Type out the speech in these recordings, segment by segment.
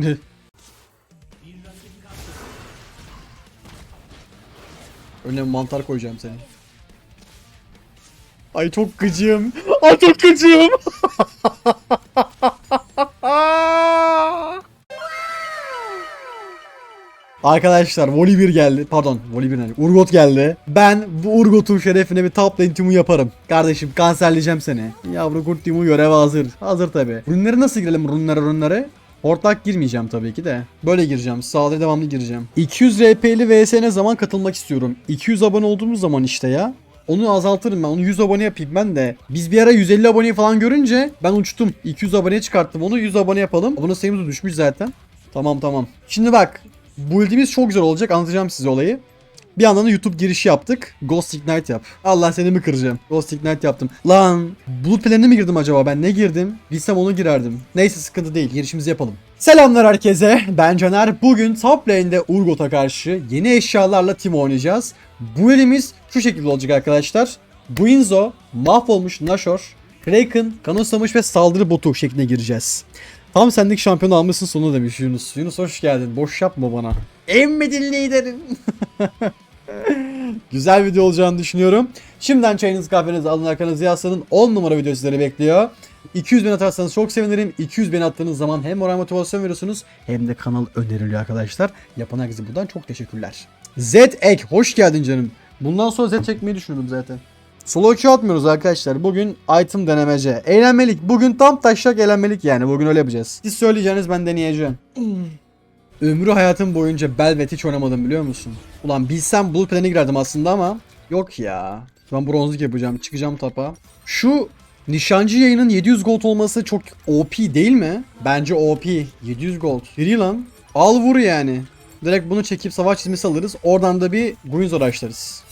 Önüne mantar koyacağım seni. Ay çok gıcığım. Ay çok gıcığım. Arkadaşlar Voli 1 geldi. Pardon Voli 1 ne? Urgot geldi. Ben bu Urgot'un şerefine bir top lane team'u yaparım. Kardeşim kanserleyeceğim seni. Yavru kurt team'u görev hazır. Hazır tabi. Runları nasıl girelim runlara runlara? Hortlak girmeyeceğim tabii ki de. Böyle gireceğim. Sağda devamlı gireceğim. 200 RP'li VS ne zaman katılmak istiyorum? 200 abone olduğumuz zaman işte ya. Onu azaltırım ben. Onu 100 abone yapayım ben de. Biz bir ara 150 aboneyi falan görünce ben uçtum. 200 aboneye çıkarttım onu 100 abone yapalım. Abone sayımız düşmüş zaten. Tamam tamam. Şimdi bak. Bu çok güzel olacak. Anlatacağım size olayı. Bir yandan da YouTube girişi yaptık. Ghost Ignite yap. Allah seni mi kıracağım? Ghost Ignite yaptım. Lan bulut planına mi girdim acaba ben? Ne girdim? Bilsem onu girerdim. Neyse sıkıntı değil. Girişimizi yapalım. Selamlar herkese. Ben Caner. Bugün top lane'de Urgot'a karşı yeni eşyalarla team oynayacağız. Bu elimiz şu şekilde olacak arkadaşlar. Guinzo, mahvolmuş Nashor, Kraken, kanoslamış ve saldırı botu şeklinde gireceğiz. Tam sendik şampiyon almışsın sonu demiş Yunus. Yunus hoş geldin. Boş yapma bana. Emmedin liderim. Güzel video olacağını düşünüyorum. Şimdiden çayınızı kahvenizi alın arkanızı yaslanın. 10 numara video sizleri bekliyor. 200 bin atarsanız çok sevinirim. 200 bin attığınız zaman hem moral motivasyon veriyorsunuz hem de kanal öneriliyor arkadaşlar. Yapan herkese buradan çok teşekkürler. Z Ek hoş geldin canım. Bundan sonra Z çekmeyi düşünüyorum zaten. Solo queue atmıyoruz arkadaşlar. Bugün item denemece. Eğlenmelik. Bugün tam taşak eğlenmelik yani. Bugün öyle yapacağız. Siz söyleyeceğiniz ben deneyeceğim. Ömrü hayatım boyunca Belvet hiç oynamadım biliyor musun? Ulan bilsem Blue Plan'e girerdim aslında ama yok ya. Ben bronzluk yapacağım. Çıkacağım tapa. Şu nişancı yayının 700 gold olması çok OP değil mi? Bence OP. 700 gold. Gri lan. Al vur yani. Direkt bunu çekip savaş çizmesi alırız. Oradan da bir Guinzo açlarız.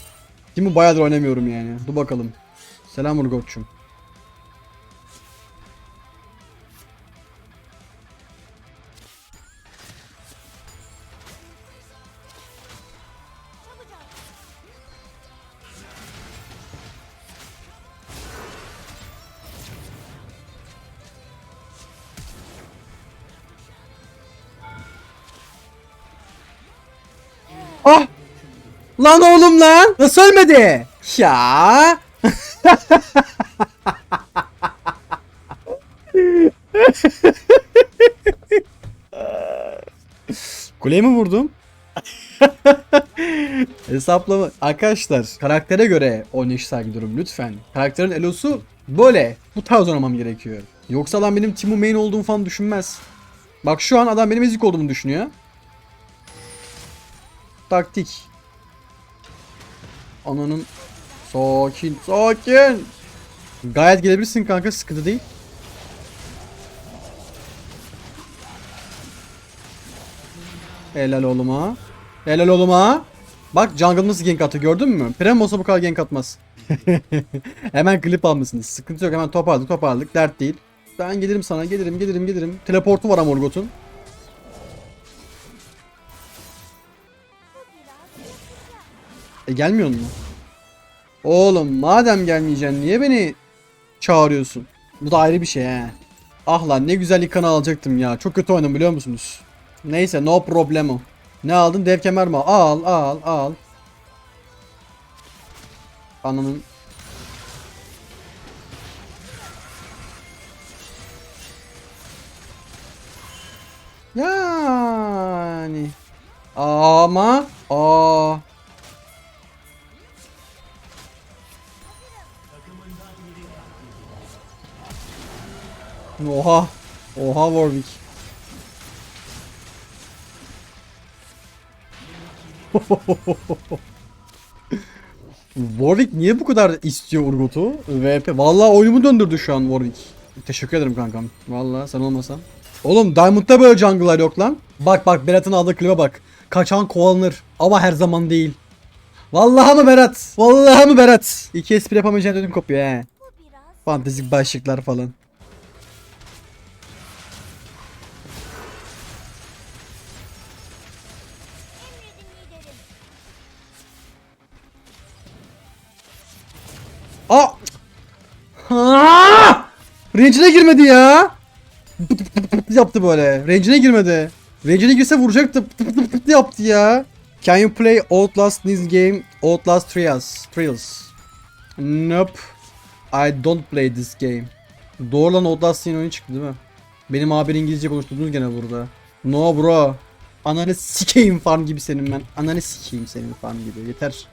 Kimi bayağıdır oynamıyorum yani. Dur bakalım. Selam Urgot'cum. Lan oğlum lan! Nasıl ölmedi? Ya! Kuleye mi vurdum? Hesaplama. Arkadaşlar karaktere göre oynayış saygı durum lütfen. Karakterin elosu böyle. Bu tarz oynamam gerekiyor. Yoksa adam benim Timu main olduğumu falan düşünmez. Bak şu an adam benim ezik olduğumu düşünüyor. Taktik. Ananın sakin sakin. Gayet gelebilirsin kanka sıkıntı değil. Helal oğluma. Helal oğluma. Bak jungle nasıl gank attı gördün mü? Prem olsa bu kadar gank atmaz. hemen klip almışsınız. Sıkıntı yok hemen toparladık toparladık dert değil. Ben gelirim sana gelirim gelirim gelirim. Teleportu var Amorgot'un. E gelmiyor mu? Oğlum madem gelmeyeceksin niye beni çağırıyorsun? Bu da ayrı bir şey he. Ah lan ne güzel yıkanı alacaktım ya. Çok kötü oynadım biliyor musunuz? Neyse no problemo. Ne aldın? Dev kemer mi? Al al al. Ananın Yani ama aa Oha. Oha Warwick. Warwick niye bu kadar istiyor Urgot'u? VP. Vallahi oyunumu döndürdü şu an Warwick. Teşekkür ederim kankam. Vallahi sen olmasan. Oğlum Diamond'da böyle jungle'lar yok lan. Bak bak Berat'ın aldığı klibe bak. Kaçan kovalanır. Ama her zaman değil. Vallahi mı Berat? Vallahi mı Berat? İki espri yapamayacağın ödüm kopuyor he. Fantezik başlıklar falan. Aa! Ha! Range'ine girmedi ya. yaptı böyle. Range'ine girmedi. Range'ine girse vuracaktı. Yaptı ya. Can you play Outlast this game? Outlast Trials. Trials. Nope. I don't play this game. Doğru lan Outlast yeni oyun çıktı değil mi? Benim haber İngilizce konuştuğunuz gene burada. No bro. Ananı sikeyim farm gibi senin ben. Ananı sikeyim senin farm gibi. Yeter.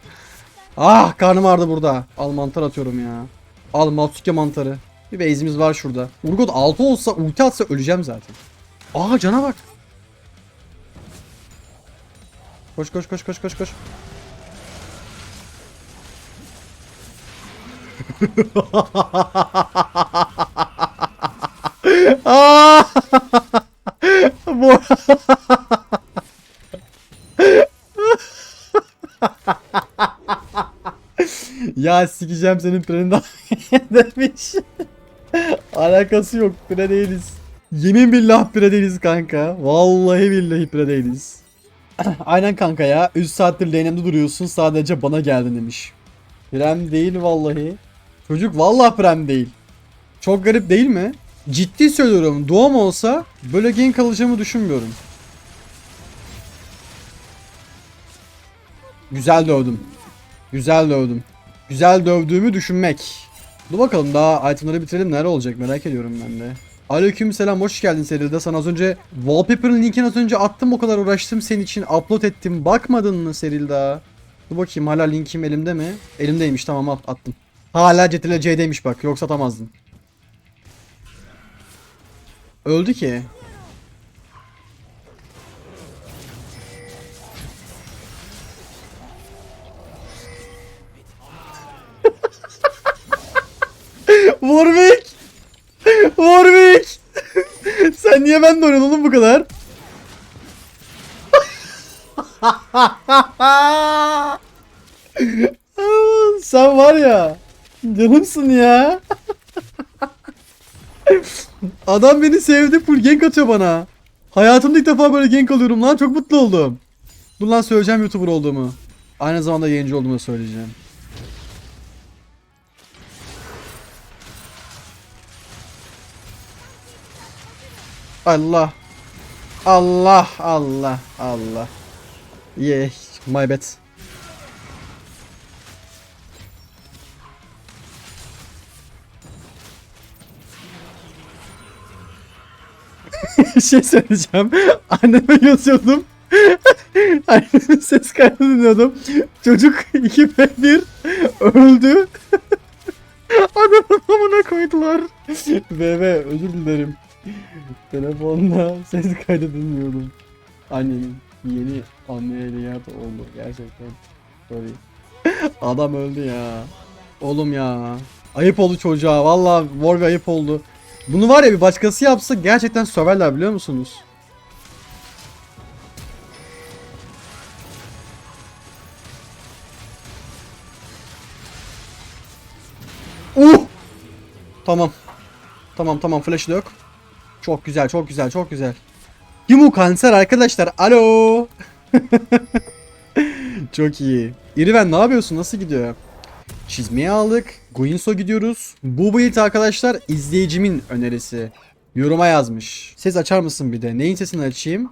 Ah karnım ağrıdı burada. Al mantar atıyorum ya. Al Matsuke mantarı. Bir base'imiz var şurada. Urgot 6 olsa ulti atsa öleceğim zaten. Aa cana bak. Koş koş koş koş koş koş. Aa! Bu Ya sikeceğim senin preninden demiş. Alakası yok pire değiliz. Yemin billah pire değiliz kanka. Vallahi billahi pire değiliz. Aynen kanka ya. 3 saattir lane'imde duruyorsun sadece bana geldin demiş. Prem değil vallahi. Çocuk vallahi prem değil. Çok garip değil mi? Ciddi söylüyorum. Doğum olsa böyle gank alacağımı düşünmüyorum. Güzel dövdüm. Güzel dövdüm. Güzel dövdüğümü düşünmek. Dur bakalım daha itemları bitirelim neler olacak merak ediyorum ben de. Aleyküm selam hoş geldin seride. Sana az önce wallpaper'ın linkini az önce attım o kadar uğraştım senin için upload ettim. Bakmadın mı Seril daha? Dur bakayım hala linkim elimde mi? Elimdeymiş tamam at- attım. Hala Cetile C'deymiş bak yoksa atamazdın. Öldü ki. Warwick! Warwick! Sen niye ben oynuyorsun oğlum bu kadar? Sen var ya canımsın ya. Adam beni sevdi full gank atıyor bana. Hayatımda ilk defa böyle gank alıyorum lan çok mutlu oldum. Dur lan söyleyeceğim YouTuber olduğumu. Aynı zamanda yayıncı olduğumu söyleyeceğim. Allah. Allah Allah Allah. Yeah, my bad. şey söyleyeceğim. Anneme yazıyordum. Annemin ses kaydı dinliyordum. Çocuk 2 ve 1 öldü. Adamın amına koydular. Bebe özür dilerim. Telefonda ses kaydı dinliyordum. Annemin yeni ameliyat oldu gerçekten. Sorry. Adam öldü ya. Oğlum ya. Ayıp oldu çocuğa. Valla Warwick ayıp oldu. Bunu var ya bir başkası yapsa gerçekten söverler biliyor musunuz? Uh! Tamam. Tamam tamam flash yok. Çok güzel çok güzel çok güzel. Yumu kanser arkadaşlar. Alo. çok iyi. İriven ne yapıyorsun? Nasıl gidiyor? Çizmeyi aldık. Guinso gidiyoruz. Bu build arkadaşlar izleyicimin önerisi. Yoruma yazmış. Ses açar mısın bir de? Neyin sesini açayım?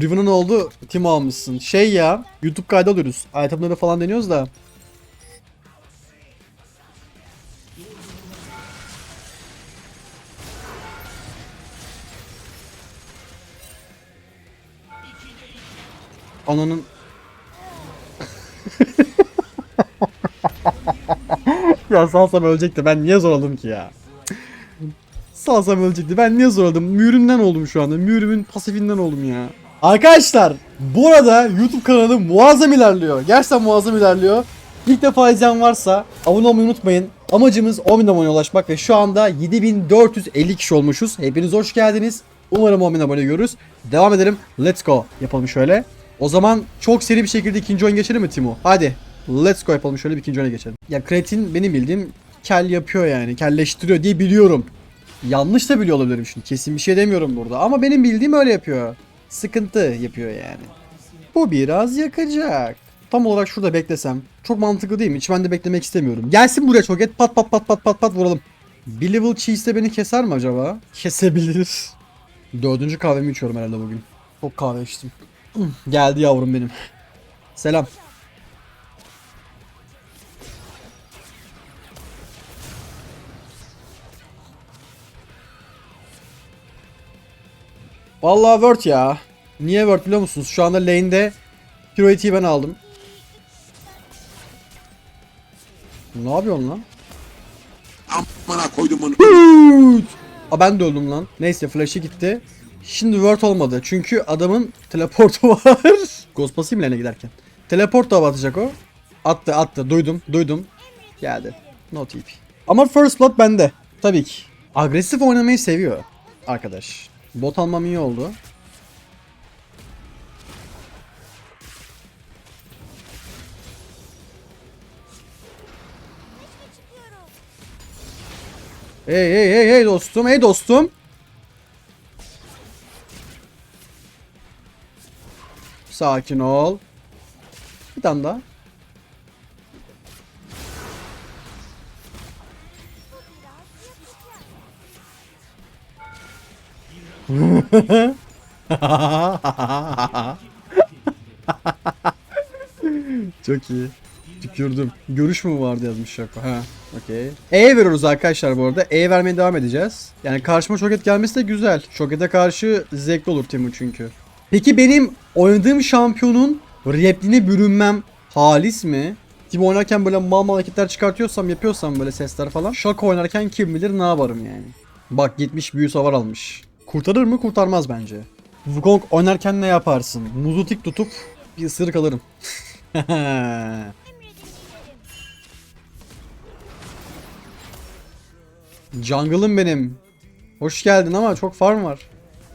Riven'ın oldu. Tim almışsın. Şey ya. YouTube kaydı alıyoruz. Itemları falan deniyoruz da. Ananın ya salsam ölecekti. Ben niye zorladım ki ya? Salsam ölecekti. Ben niye zorladım? Mührümden oldum şu anda. Mührümün pasifinden oldum ya. Arkadaşlar bu arada YouTube kanalı muazzam ilerliyor. Gerçekten muazzam ilerliyor. İlk defa izleyen varsa abone olmayı unutmayın. Amacımız 10.000 aboneye ulaşmak ve şu anda 7450 kişi olmuşuz. Hepiniz hoş geldiniz. Umarım 10.000 abone görürüz. Devam edelim. Let's go. Yapalım şöyle. O zaman çok seri bir şekilde ikinci oyun geçelim mi Timo? Hadi. Let's go yapalım şöyle bir ikinci oyuna geçelim. Ya kreatin benim bildiğim kel yapıyor yani. Kelleştiriyor diye biliyorum. Yanlış da biliyor olabilirim şimdi. Kesin bir şey demiyorum burada. Ama benim bildiğim öyle yapıyor. Sıkıntı yapıyor yani. Bu biraz yakacak. Tam olarak şurada beklesem. Çok mantıklı değil mi? Hiç ben de beklemek istemiyorum. Gelsin buraya çok et. Pat pat pat pat pat pat vuralım. Level cheese de beni keser mi acaba? Kesebilir. Dördüncü kahvemi içiyorum herhalde bugün. Çok kahve içtim. Geldi yavrum benim. Selam. Vallahi Word ya. Niye Word biliyor musunuz? Şu anda lane'de Heroity'yi ben aldım. Ne yapıyorsun lan? Amına koydum onu. Aa ben de öldüm lan. Neyse flash'ı gitti. Şimdi word olmadı. Çünkü adamın teleportu var. Ghost basayım lane'e giderken. Teleport da atacak o. Attı attı. Duydum duydum. Geldi. No TP. Ama first blood bende. Tabii ki. Agresif oynamayı seviyor. Arkadaş. Bot almam iyi oldu. Hey hey hey hey dostum hey dostum. Sakin ol. Bir tane daha. Çok iyi. Tükürdüm. Görüş mü vardı yazmış Şako. Ha, okey. E veriyoruz arkadaşlar bu arada. E vermeye devam edeceğiz. Yani karşıma şoket gelmesi de güzel. Şokete karşı zevkli olur Timu çünkü. Peki benim oynadığım şampiyonun repliğine bürünmem halis mi? Timo oynarken böyle mal mal hareketler çıkartıyorsam yapıyorsam böyle sesler falan. Şaka oynarken kim bilir ne yaparım yani. Bak gitmiş büyü savar almış. Kurtarır mı? Kurtarmaz bence. Wukong oynarken ne yaparsın? Muzu tik tutup bir ısırık alırım. Jungle'ım benim. Hoş geldin ama çok farm var.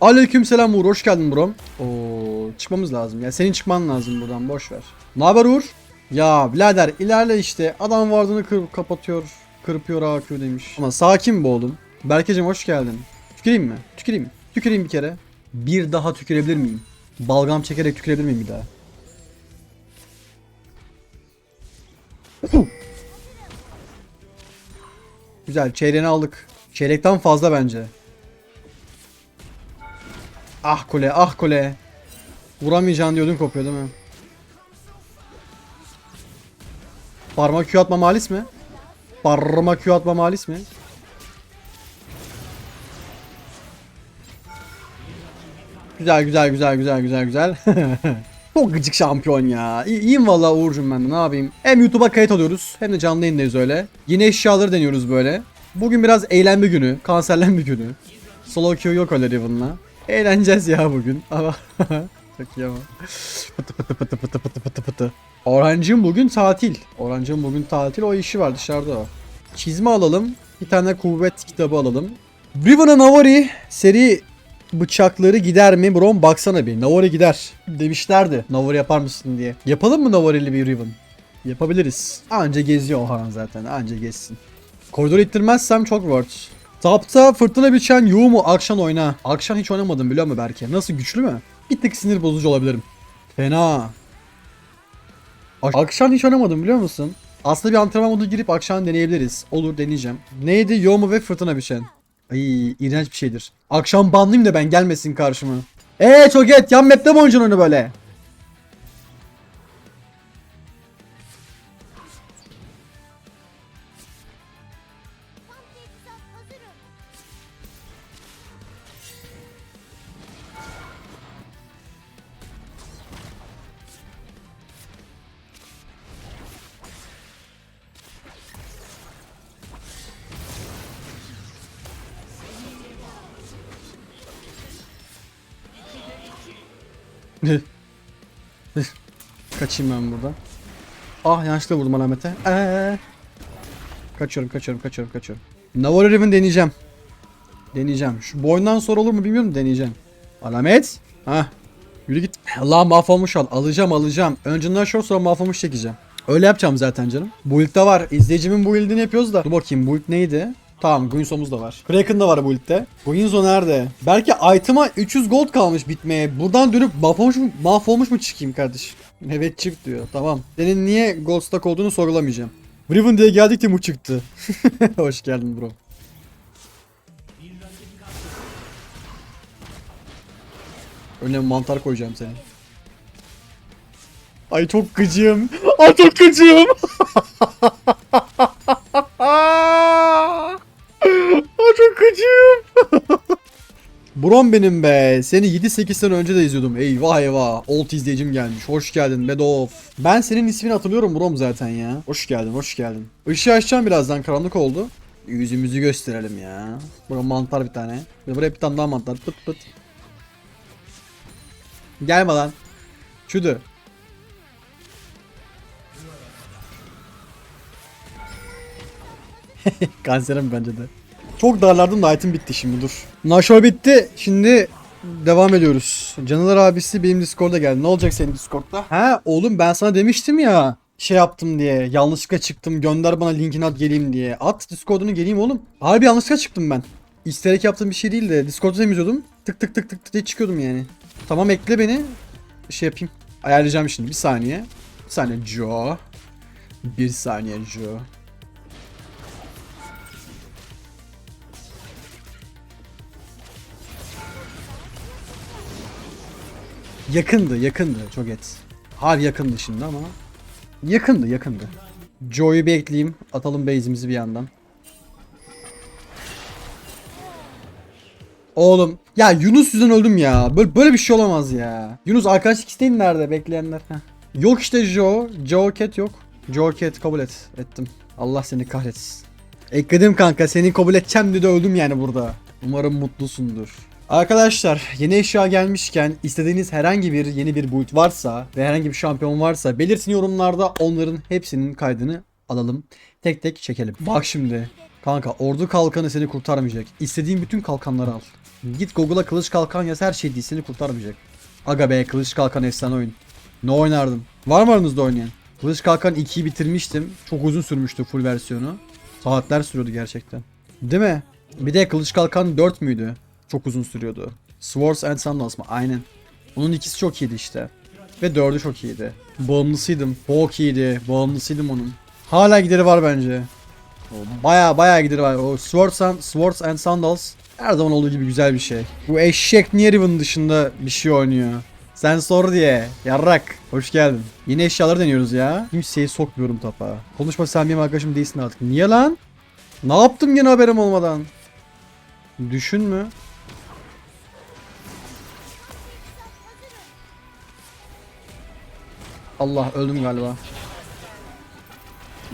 Aleykümselam Uğur hoş geldin brom. Oo çıkmamız lazım. Ya senin çıkman lazım buradan boş ver. Ne haber Uğur? Ya birader ilerle işte. Adam vardığını kırıp kapatıyor. Kırpıyor AQ demiş. Ama sakin be oğlum. Berkeciğim hoş geldin. Tüküreyim mi? Tüküreyim. Tüküreyim bir kere. Bir daha tükürebilir miyim? Balgam çekerek tükürebilir miyim bir daha? Güzel çeyreğini aldık. Çeyrekten fazla bence. Ah kule ah kule. Vuramayacağın diyordun kopuyor değil mi? Parmak Q atma malis mi? Parmak Q atma malis mi? Güzel güzel güzel güzel güzel güzel. Çok gıcık şampiyon ya. İyi, iyiyim valla Uğur'cum ben de ne yapayım. Hem YouTube'a kayıt alıyoruz hem de canlı yayındayız öyle. Yine eşyaları deniyoruz böyle. Bugün biraz eğlenme günü, kanserlenme günü. Solo queue yok öyle Riven'la. Eğleneceğiz ya bugün. Ama çok iyi ama. Pıtı pıtı pıtı pıtı pıtı pıtı pıtı. Orhancığım bugün tatil. Orhancığım bugün tatil o işi var dışarıda o. Çizme alalım. Bir tane kuvvet kitabı alalım. Riven'a Navari seri bıçakları gider mi? Brom baksana bir. Navari gider. Demişlerdi. Navari yapar mısın diye. Yapalım mı Navari'li bir Riven? Yapabiliriz. Anca geziyor Orhan zaten. Anca gezsin. Koridor ittirmezsem çok word. Tapta fırtına biçen Yu mu Akşan oyna. Akşan hiç oynamadım biliyor musun Berke? Nasıl güçlü mü? Bir tık sinir bozucu olabilirim. Fena. Ak- Akşan hiç oynamadım biliyor musun? Aslında bir antrenman modu girip akşam deneyebiliriz. Olur deneyeceğim. Neydi? Yomu ve fırtına biçen. Ay iğrenç bir şeydir. Akşam banlayayım da ben gelmesin karşıma. Eee çok et yan map'te mi oynayacaksın onu böyle? Kaçayım ben buradan. Ah yanlışlıkla vurdum alamete. Ee. Kaçıyorum kaçıyorum kaçıyorum kaçıyorum. Navarro Riven deneyeceğim. Deneyeceğim. Şu boyundan sonra olur mu bilmiyorum deneyeceğim. Alamet. Ha. Yürü git. Allah mahvolmuş al. Alacağım alacağım. Önceden short sonra mahvolmuş çekeceğim. Öyle yapacağım zaten canım. Bu var. İzleyicimin bu ildini yapıyoruz da. Dur bakayım bu neydi? Tamam Guinsom'uz da var. Kraken da var bu ilkte. Guinzo nerede? Belki item'a 300 gold kalmış bitmeye. Buradan dönüp mahvolmuş mu, mahvolmuş mu çıkayım kardeşim? Evet çık diyor. Tamam. Senin niye gold stack olduğunu sorgulamayacağım. Riven diye geldik Timur çıktı. Hoş geldin bro. Önüne mantar koyacağım senin. Ay çok gıcığım. Ay çok gıcığım. Çok gıcığım. Brom benim be. Seni 7-8 sene önce de izliyordum. Eyvah eyvah. Old izleyicim gelmiş. Hoş geldin Bedof. Ben senin ismini hatırlıyorum Brom zaten ya. Hoş geldin, hoş geldin. Işığı açacağım birazdan. Karanlık oldu. Yüzümüzü gösterelim ya. Burada mantar bir tane. Buraya bir tane daha mantar. Pıt pıt. Gelme lan. Çüdü. Kanserim bence de. Çok darlardım da item bitti şimdi dur. Naşo bitti. Şimdi devam ediyoruz. Canılar abisi benim Discord'a geldi. Ne olacak senin Discord'da? Ha oğlum ben sana demiştim ya. Şey yaptım diye. Yanlışlıkla çıktım. Gönder bana linkini at geleyim diye. At Discord'unu geleyim oğlum. Harbi yanlışlıkla çıktım ben. İsterek yaptığım bir şey değil de Discord'u temizliyordum. Tık tık tık tık diye çıkıyordum yani. Tamam ekle beni. Şey yapayım. Ayarlayacağım şimdi. Bir saniye. Bir saniye Joe. Bir saniye Joe. Yakındı, yakındı çok et. Harbi yakındı şimdi ama. Yakındı, yakındı. Joe'yu bir ekleyeyim. Atalım base'imizi bir yandan. Oğlum. Ya Yunus yüzünden öldüm ya. Böyle, böyle bir şey olamaz ya. Yunus arkadaşlık isteyin nerede bekleyenler? Heh. Yok işte Joe. Joe Cat yok. Joe Cat kabul et. Ettim. Allah seni kahretsin. Ekledim kanka seni kabul edeceğim dedi öldüm yani burada. Umarım mutlusundur. Arkadaşlar yeni eşya gelmişken istediğiniz herhangi bir yeni bir build varsa ve herhangi bir şampiyon varsa belirtin yorumlarda onların hepsinin kaydını alalım. Tek tek çekelim. Bak şimdi kanka ordu kalkanı seni kurtarmayacak. İstediğin bütün kalkanları al. Git Google'a kılıç kalkan yaz her şey değil seni kurtarmayacak. Aga be kılıç kalkan efsane oyun. Ne oynardım? Var mı aranızda oynayan? Kılıç Kalkan 2'yi bitirmiştim. Çok uzun sürmüştü full versiyonu. Saatler sürüyordu gerçekten. Değil mi? Bir de Kılıç Kalkan 4 müydü? Çok uzun sürüyordu. Swords and Sandals mı? Aynen. Onun ikisi çok iyiydi işte. Ve dördü çok iyiydi. Bağımlısıydım. Çok iyiydi. Bağımlısıydım onun. Hala gideri var bence. Baya baya gideri var. O Swords and, Swords and Sandals her zaman olduğu gibi güzel bir şey. Bu eşek niye Riven dışında bir şey oynuyor? Sen sor diye. Yarrak. Hoş geldin. Yine eşyaları deniyoruz ya. Kimseyi sokmuyorum tapa. Konuşma sen benim arkadaşım değilsin artık. Niye lan? Ne yaptım yine haberim olmadan? Düşün mü? Allah öldüm galiba.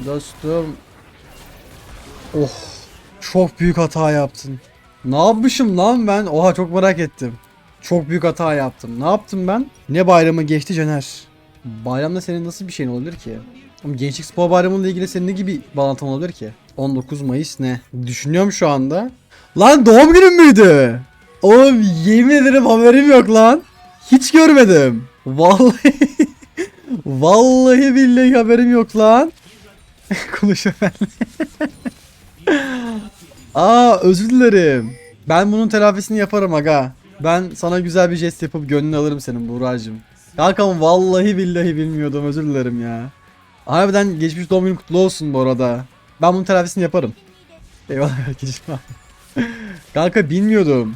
Dostum. Oh. Çok büyük hata yaptın. Ne yapmışım lan ben? Oha çok merak ettim. Çok büyük hata yaptım. Ne yaptım ben? Ne bayramı geçti Caner? Bayramda senin nasıl bir şeyin olabilir ki? Gençlik Spor Bayramı'nla ilgili senin ne gibi bağlantın olabilir ki? 19 Mayıs ne? Düşünüyorum şu anda. Lan doğum günün müydü? Oğlum yemin ederim haberim yok lan. Hiç görmedim. Vallahi Vallahi billahi haberim yok lan. Benimle. Aa özür dilerim. Ben bunun telafisini yaparım aga. Ben sana güzel bir jest yapıp gönlünü alırım senin Buğra'cığım. Kankam vallahi billahi bilmiyordum özür dilerim ya. Harbiden geçmiş doğum günün kutlu olsun bu arada. Ben bunun telafisini yaparım. Eyvallah herkese. Kanka bilmiyordum.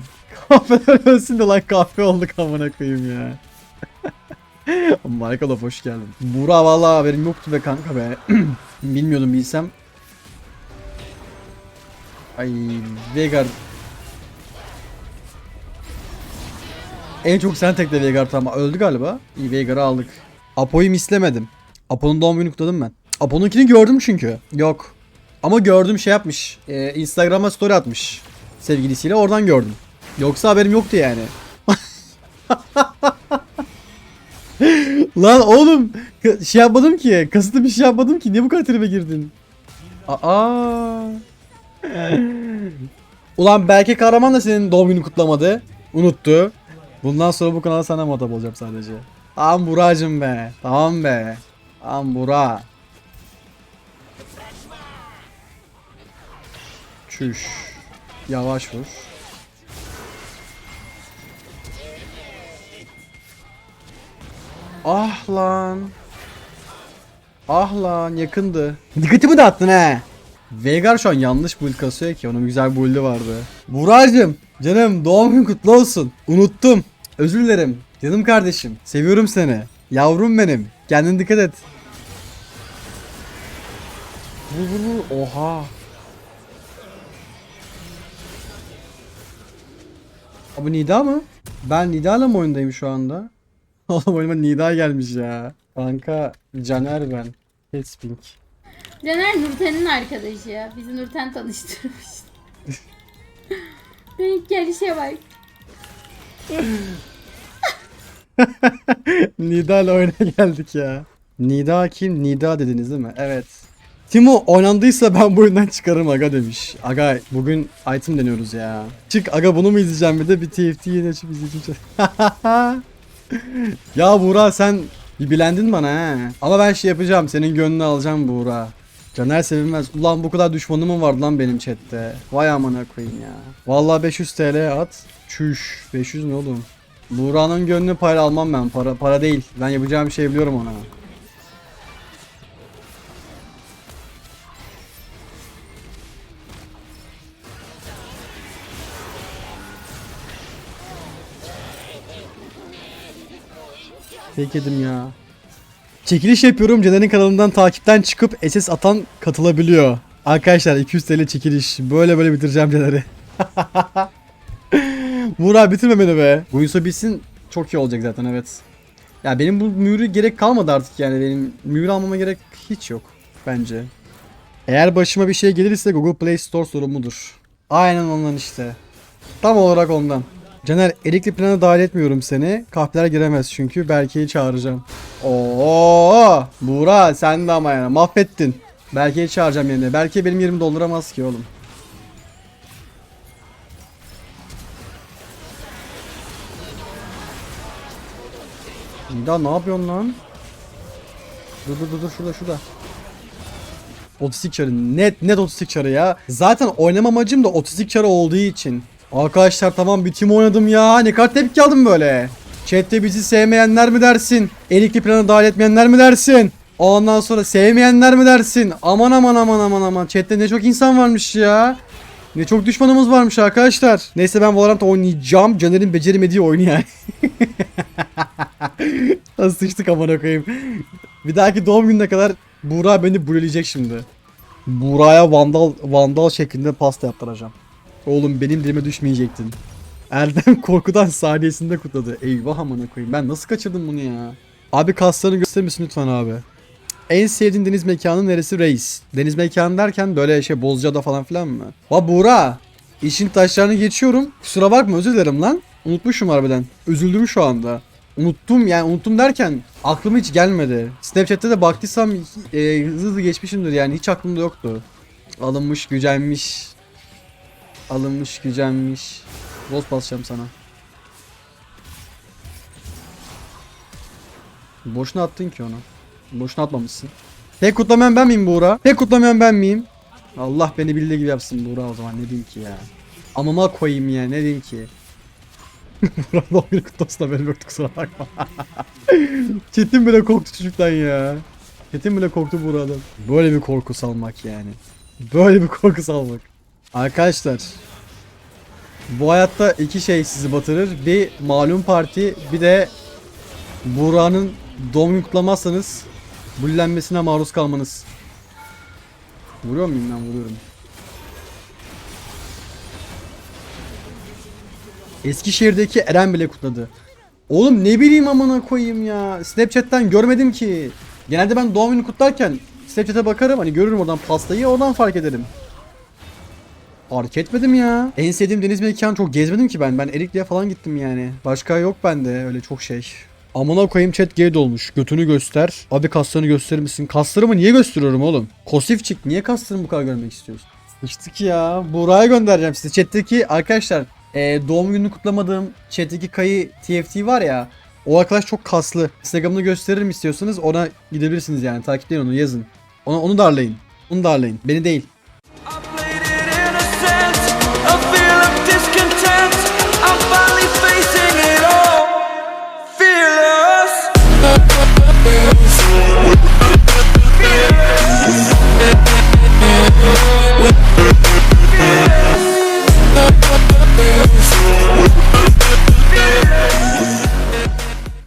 Kahveler ölsün de lan kahve olduk amına koyayım ya. Michael of hoş geldin. Buğra vallahi haberim yoktu be kanka be. Bilmiyordum bilsem. Ay Veigar. En çok sen tekle Veigar tamam öldü galiba. İyi Veigar'ı aldık. Apo'yu mislemedim. Apo'nun doğum günü kutladım ben. Apo'nunkini gördüm çünkü. Yok. Ama gördüm şey yapmış. Ee, Instagram'a story atmış. Sevgilisiyle oradan gördüm. Yoksa haberim yoktu yani. Lan oğlum şey yapmadım ki. Kasıtlı bir şey yapmadım ki. Niye bu kadar tribe girdin? Aa. Ulan belki kahraman da senin doğum günü kutlamadı. Unuttu. Bundan sonra bu kanala sana muhatap olacağım sadece. Tamam Buracım be. Tamam be. Tamam Bura. Çüş. Yavaş vur. Ah lan. Ah lan yakındı. Dikkatimi dağıttın he. Veigar şu an yanlış build kasıyor ki onun güzel build'i vardı. Buracım canım doğum gün kutlu olsun. Unuttum. Özür dilerim. Canım kardeşim. Seviyorum seni. Yavrum benim. Kendine dikkat et. Vur vur vur. Oha. Abi Nida mı? Ben Nida'yla mı oyundayım şu anda? Oğlum oyunuma Nida gelmiş ya. Kanka Caner ben. Headspink. Caner Nurten'in arkadaşı ya. Bizi Nurten tanıştırmış. Denk gelişe bak. Nida ile oyuna geldik ya. Nida kim? Nida dediniz değil mi? Evet. Timo oynandıysa ben bu oyundan çıkarım aga demiş. Aga bugün item deniyoruz ya. Çık aga bunu mu izleyeceğim bir de bir TFT yeni açıp izleyeceğim. Ya Buğra sen bir bilendin bana he. Ama ben şey yapacağım senin gönlünü alacağım Buğra. Caner sevilmez. Ulan bu kadar düşmanım mı vardı lan benim chatte? Vay amına koyayım ya. Vallahi 500 TL at. Çüş. 500 ne oğlum? Buğra'nın gönlünü payla almam ben. Para para değil. Ben yapacağım şey biliyorum ona. Yedim ya. Çekiliş yapıyorum. Caner'in kanalından takipten çıkıp SS atan katılabiliyor. Arkadaşlar 200 TL çekiliş. Böyle böyle bitireceğim Caner'i. Buğra bitirme beni be. Guiso bitsin çok iyi olacak zaten evet. Ya benim bu mührü gerek kalmadı artık yani benim mühür almama gerek hiç yok bence. Eğer başıma bir şey gelirse Google Play Store sorumludur. Aynen ondan işte. Tam olarak ondan. Caner erikli plana dahil etmiyorum seni. Kahveler giremez çünkü Berke'yi çağıracağım. Oo, Buğra sen de ama yani mahvettin. Berke'yi çağıracağım yerine. Berke benim yerimi dolduramaz ki oğlum. Nida ne yapıyorsun lan? Dur dur dur dur şurada şurada. Otistik çarı net net otistik çarı ya. Zaten oynama amacım da otistik çarı olduğu için. Arkadaşlar tamam bir team oynadım ya. Ne kadar tepki aldım böyle. Chat'te bizi sevmeyenler mi dersin? Elikli plana dahil etmeyenler mi dersin? Ondan sonra sevmeyenler mi dersin? Aman aman aman aman aman. Chat'te ne çok insan varmış ya. Ne çok düşmanımız varmış arkadaşlar. Neyse ben Valorant oynayacağım. Caner'in beceremediği oyunu yani. Nasıl sıçtık amına koyayım. Bir dahaki doğum gününe kadar Buğra beni buleleyecek şimdi. Buğra'ya vandal vandal şeklinde pasta yaptıracağım. Oğlum benim dilime düşmeyecektin. Erdem korkudan saniyesinde kutladı. Eyvah amına koyayım. Ben nasıl kaçırdım bunu ya? Abi kaslarını gösterir misin lütfen abi? En sevdiğin deniz mekanı neresi reis? Deniz mekanı derken böyle şey Bozcaada falan filan mı? Va Buğra. İşin taşlarını geçiyorum. Kusura bakma özür dilerim lan. Unutmuşum harbiden. Üzüldüm şu anda. Unuttum yani unuttum derken aklıma hiç gelmedi. Snapchat'te de baktıysam e, hızlı hızlı geçmişimdir yani hiç aklımda yoktu. Alınmış gücenmiş. Alınmış gücenmiş. Boz basacağım sana. Boşuna attın ki onu. Boşuna atmamışsın. Tek kutlamayan ben miyim Buğra? Tek kutlamayan ben miyim? Allah beni bildiği gibi yapsın Buğra o zaman ne diyeyim ki ya. Amama koyayım ya ne diyeyim ki. Buğra doğum günü kutlu olsun da benim yoktu kusura bakma. Çetin bile korktu çocuktan ya. Çetin bile korktu Buğra'dan. Böyle bir korku salmak yani. Böyle bir korku salmak. Arkadaşlar. Bu hayatta iki şey sizi batırır. Bir malum parti bir de Buğra'nın doğum günü kutlamazsanız bullenmesine maruz kalmanız. Vuruyor muyum ben vuruyorum. Eskişehir'deki Eren bile kutladı. Oğlum ne bileyim amına koyayım ya. Snapchat'ten görmedim ki. Genelde ben doğum günü kutlarken Snapchat'e bakarım hani görürüm oradan pastayı oradan fark ederim. Fark etmedim ya. En sevdiğim deniz mekanı çok gezmedim ki ben. Ben Erikli'ye falan gittim yani. Başka yok bende öyle çok şey. Amına koyayım chat gay dolmuş. Götünü göster. Abi kaslarını gösterir misin? Kaslarımı niye gösteriyorum oğlum? Kosif çık. Niye kaslarımı bu kadar görmek istiyorsun? Sıçtık ya. Buğra'ya göndereceğim size. Chat'teki arkadaşlar e, doğum gününü kutlamadığım chat'teki kayı TFT var ya. O arkadaş çok kaslı. Instagram'ını gösteririm istiyorsanız ona gidebilirsiniz yani. Takipleyin onu yazın. Onu, onu darlayın. Onu darlayın. Beni değil.